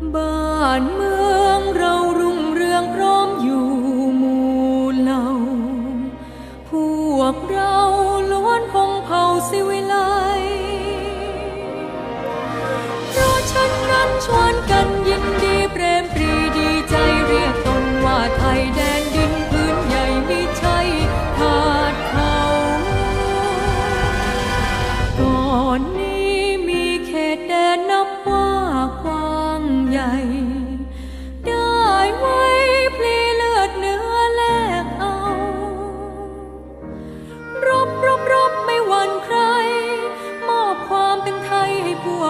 bạn mưa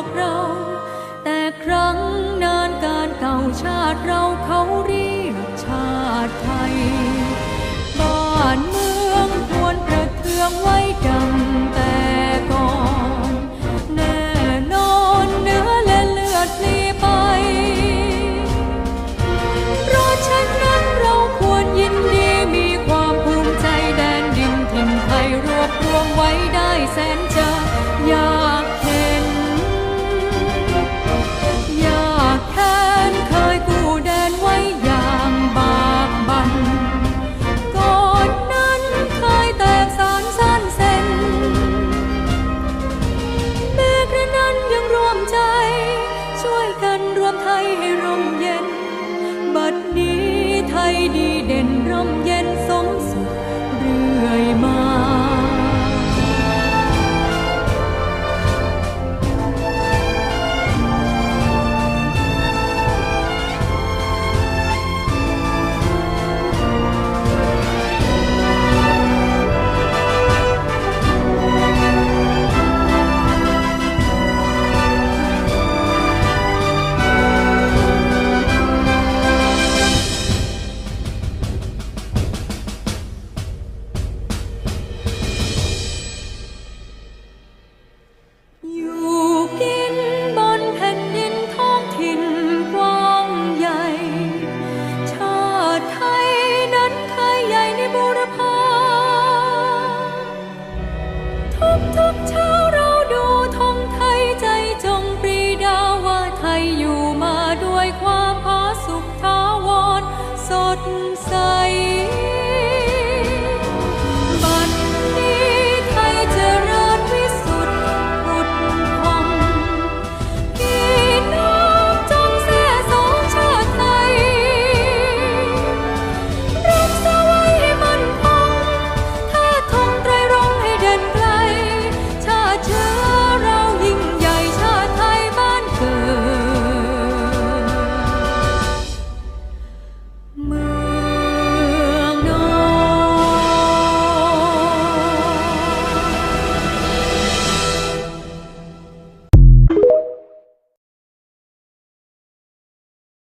กเรา แต่ครั้งนานการเก่าชาติเราเขาเรีย ดีเด่นร่มเย็น